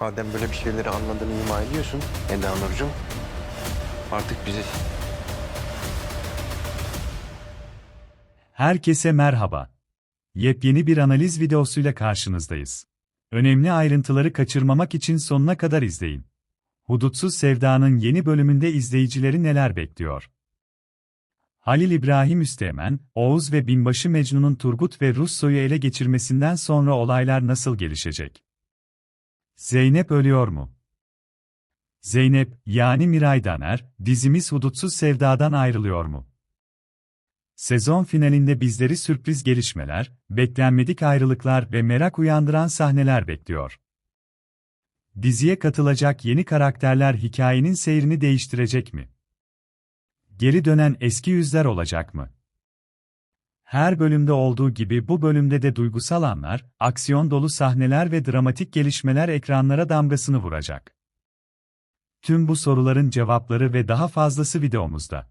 Madem böyle bir şeyleri anladığını ima ediyorsun Eda Nurcuğum. Artık bizi Herkese merhaba. Yepyeni bir analiz videosuyla karşınızdayız. Önemli ayrıntıları kaçırmamak için sonuna kadar izleyin. Hudutsuz Sevda'nın yeni bölümünde izleyicileri neler bekliyor? Halil İbrahim Üsteğmen, Oğuz ve Binbaşı Mecnun'un Turgut ve Russoy'u ele geçirmesinden sonra olaylar nasıl gelişecek? Zeynep ölüyor mu? Zeynep, yani Miray Daner, dizimiz Hudutsuz Sevda'dan ayrılıyor mu? Sezon finalinde bizleri sürpriz gelişmeler, beklenmedik ayrılıklar ve merak uyandıran sahneler bekliyor. Diziye katılacak yeni karakterler hikayenin seyrini değiştirecek mi? Geri dönen eski yüzler olacak mı? Her bölümde olduğu gibi bu bölümde de duygusal anlar, aksiyon dolu sahneler ve dramatik gelişmeler ekranlara damgasını vuracak. Tüm bu soruların cevapları ve daha fazlası videomuzda.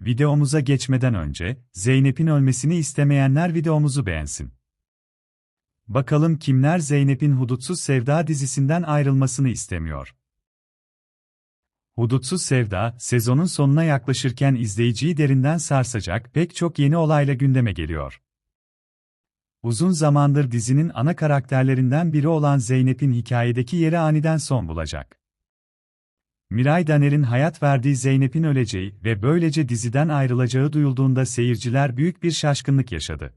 Videomuza geçmeden önce, Zeynep'in ölmesini istemeyenler videomuzu beğensin. Bakalım kimler Zeynep'in Hudutsuz Sevda dizisinden ayrılmasını istemiyor. Hudutsuz Sevda, sezonun sonuna yaklaşırken izleyiciyi derinden sarsacak pek çok yeni olayla gündeme geliyor. Uzun zamandır dizinin ana karakterlerinden biri olan Zeynep'in hikayedeki yeri aniden son bulacak. Miray Daner'in hayat verdiği Zeynep'in öleceği ve böylece diziden ayrılacağı duyulduğunda seyirciler büyük bir şaşkınlık yaşadı.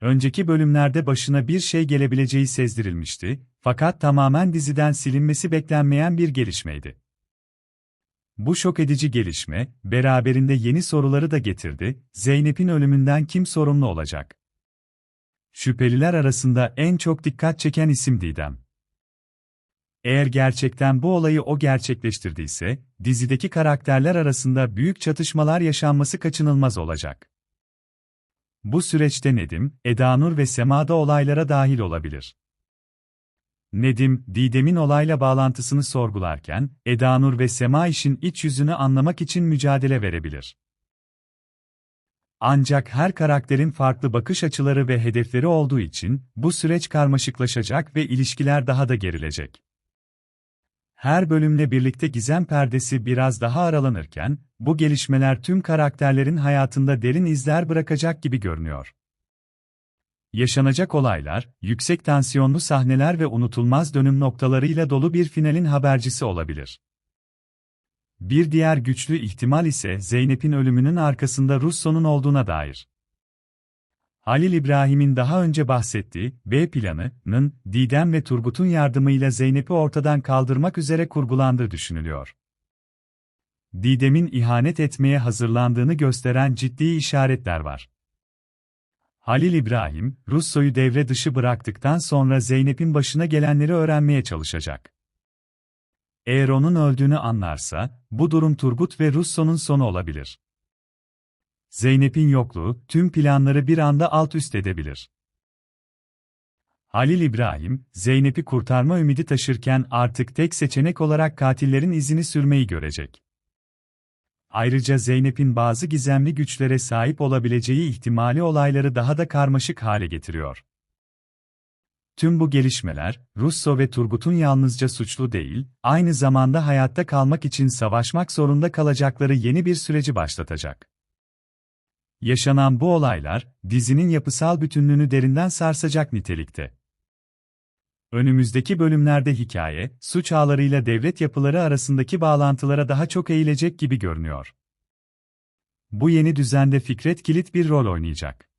Önceki bölümlerde başına bir şey gelebileceği sezdirilmişti, fakat tamamen diziden silinmesi beklenmeyen bir gelişmeydi. Bu şok edici gelişme, beraberinde yeni soruları da getirdi, Zeynep'in ölümünden kim sorumlu olacak? Şüpheliler arasında en çok dikkat çeken isim Didem. Eğer gerçekten bu olayı o gerçekleştirdiyse, dizideki karakterler arasında büyük çatışmalar yaşanması kaçınılmaz olacak. Bu süreçte Nedim, Edanur ve Sema da olaylara dahil olabilir. Nedim, Didem'in olayla bağlantısını sorgularken, Edanur ve Sema işin iç yüzünü anlamak için mücadele verebilir. Ancak her karakterin farklı bakış açıları ve hedefleri olduğu için, bu süreç karmaşıklaşacak ve ilişkiler daha da gerilecek. Her bölümle birlikte gizem perdesi biraz daha aralanırken, bu gelişmeler tüm karakterlerin hayatında derin izler bırakacak gibi görünüyor. Yaşanacak olaylar, yüksek tansiyonlu sahneler ve unutulmaz dönüm noktalarıyla dolu bir finalin habercisi olabilir. Bir diğer güçlü ihtimal ise Zeynep'in ölümünün arkasında Russo'nun olduğuna dair. Halil İbrahim'in daha önce bahsettiği B planının Didem ve Turgut'un yardımıyla Zeynep'i ortadan kaldırmak üzere kurgulandığı düşünülüyor. Didem'in ihanet etmeye hazırlandığını gösteren ciddi işaretler var. Halil İbrahim, Russo'yu devre dışı bıraktıktan sonra Zeynep'in başına gelenleri öğrenmeye çalışacak. Eğer onun öldüğünü anlarsa, bu durum Turgut ve Russo'nun sonu olabilir. Zeynep'in yokluğu, tüm planları bir anda alt üst edebilir. Halil İbrahim, Zeynep'i kurtarma ümidi taşırken artık tek seçenek olarak katillerin izini sürmeyi görecek. Ayrıca Zeynep'in bazı gizemli güçlere sahip olabileceği ihtimali olayları daha da karmaşık hale getiriyor. Tüm bu gelişmeler, Russo ve Turgut'un yalnızca suçlu değil, aynı zamanda hayatta kalmak için savaşmak zorunda kalacakları yeni bir süreci başlatacak. Yaşanan bu olaylar, dizinin yapısal bütünlüğünü derinden sarsacak nitelikte. Önümüzdeki bölümlerde hikaye, suç ağlarıyla devlet yapıları arasındaki bağlantılara daha çok eğilecek gibi görünüyor. Bu yeni düzende Fikret kilit bir rol oynayacak.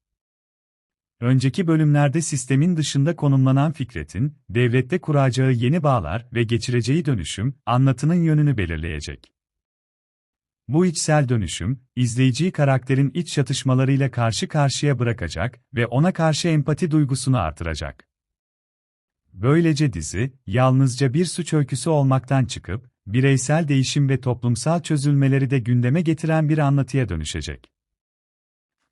Önceki bölümlerde sistemin dışında konumlanan Fikret'in, devlette kuracağı yeni bağlar ve geçireceği dönüşüm, anlatının yönünü belirleyecek. Bu içsel dönüşüm, izleyiciyi karakterin iç çatışmalarıyla karşı karşıya bırakacak ve ona karşı empati duygusunu artıracak. Böylece dizi, yalnızca bir suç öyküsü olmaktan çıkıp, bireysel değişim ve toplumsal çözülmeleri de gündeme getiren bir anlatıya dönüşecek.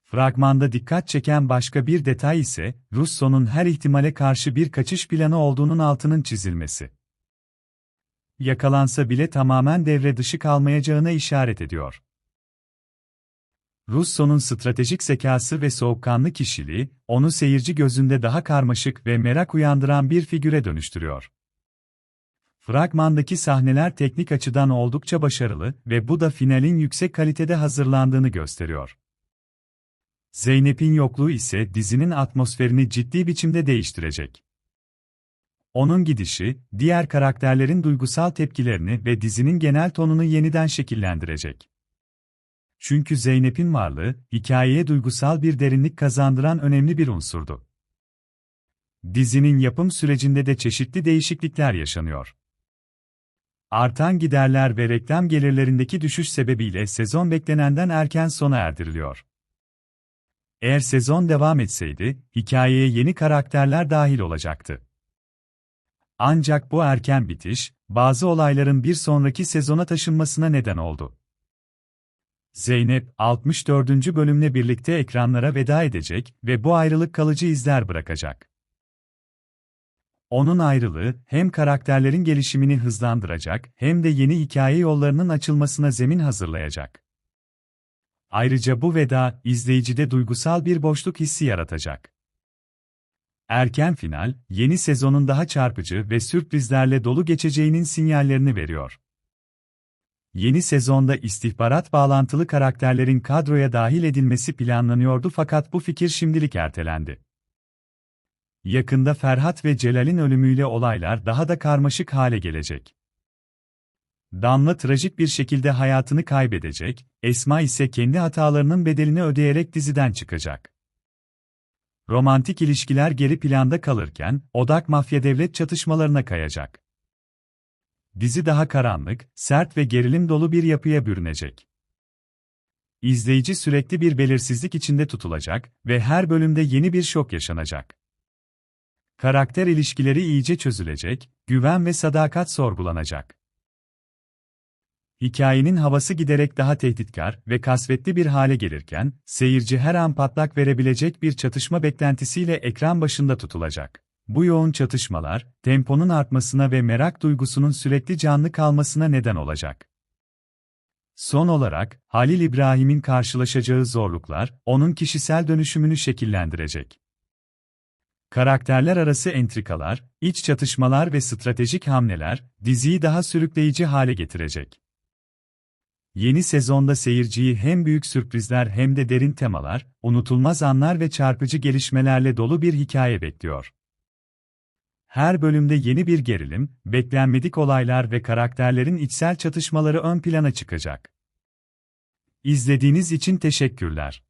Fragmanda dikkat çeken başka bir detay ise, Russo'nun her ihtimale karşı bir kaçış planı olduğunun altının çizilmesi yakalansa bile tamamen devre dışı kalmayacağına işaret ediyor. Russo'nun stratejik zekası ve soğukkanlı kişiliği, onu seyirci gözünde daha karmaşık ve merak uyandıran bir figüre dönüştürüyor. Fragmandaki sahneler teknik açıdan oldukça başarılı ve bu da finalin yüksek kalitede hazırlandığını gösteriyor. Zeynep'in yokluğu ise dizinin atmosferini ciddi biçimde değiştirecek. Onun gidişi, diğer karakterlerin duygusal tepkilerini ve dizinin genel tonunu yeniden şekillendirecek. Çünkü Zeynep'in varlığı, hikayeye duygusal bir derinlik kazandıran önemli bir unsurdu. Dizinin yapım sürecinde de çeşitli değişiklikler yaşanıyor. Artan giderler ve reklam gelirlerindeki düşüş sebebiyle sezon beklenenden erken sona erdiriliyor. Eğer sezon devam etseydi, hikayeye yeni karakterler dahil olacaktı. Ancak bu erken bitiş, bazı olayların bir sonraki sezona taşınmasına neden oldu. Zeynep, 64. bölümle birlikte ekranlara veda edecek ve bu ayrılık kalıcı izler bırakacak. Onun ayrılığı, hem karakterlerin gelişimini hızlandıracak, hem de yeni hikaye yollarının açılmasına zemin hazırlayacak. Ayrıca bu veda, izleyicide duygusal bir boşluk hissi yaratacak. Erken final, yeni sezonun daha çarpıcı ve sürprizlerle dolu geçeceğinin sinyallerini veriyor. Yeni sezonda istihbarat bağlantılı karakterlerin kadroya dahil edilmesi planlanıyordu fakat bu fikir şimdilik ertelendi. Yakında Ferhat ve Celal'in ölümüyle olaylar daha da karmaşık hale gelecek. Damla trajik bir şekilde hayatını kaybedecek, Esma ise kendi hatalarının bedelini ödeyerek diziden çıkacak. Romantik ilişkiler geri planda kalırken, odak mafya devlet çatışmalarına kayacak. Dizi daha karanlık, sert ve gerilim dolu bir yapıya bürünecek. İzleyici sürekli bir belirsizlik içinde tutulacak ve her bölümde yeni bir şok yaşanacak. Karakter ilişkileri iyice çözülecek, güven ve sadakat sorgulanacak. Hikayenin havası giderek daha tehditkar ve kasvetli bir hale gelirken, seyirci her an patlak verebilecek bir çatışma beklentisiyle ekran başında tutulacak. Bu yoğun çatışmalar, temponun artmasına ve merak duygusunun sürekli canlı kalmasına neden olacak. Son olarak, Halil İbrahim'in karşılaşacağı zorluklar, onun kişisel dönüşümünü şekillendirecek. Karakterler arası entrikalar, iç çatışmalar ve stratejik hamleler, diziyi daha sürükleyici hale getirecek. Yeni sezonda seyirciyi hem büyük sürprizler hem de derin temalar, unutulmaz anlar ve çarpıcı gelişmelerle dolu bir hikaye bekliyor. Her bölümde yeni bir gerilim, beklenmedik olaylar ve karakterlerin içsel çatışmaları ön plana çıkacak. İzlediğiniz için teşekkürler.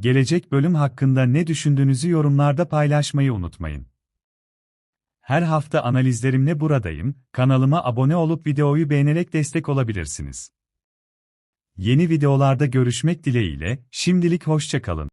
Gelecek bölüm hakkında ne düşündüğünüzü yorumlarda paylaşmayı unutmayın. Her hafta analizlerimle buradayım, kanalıma abone olup videoyu beğenerek destek olabilirsiniz. Yeni videolarda görüşmek dileğiyle, şimdilik hoşça kalın.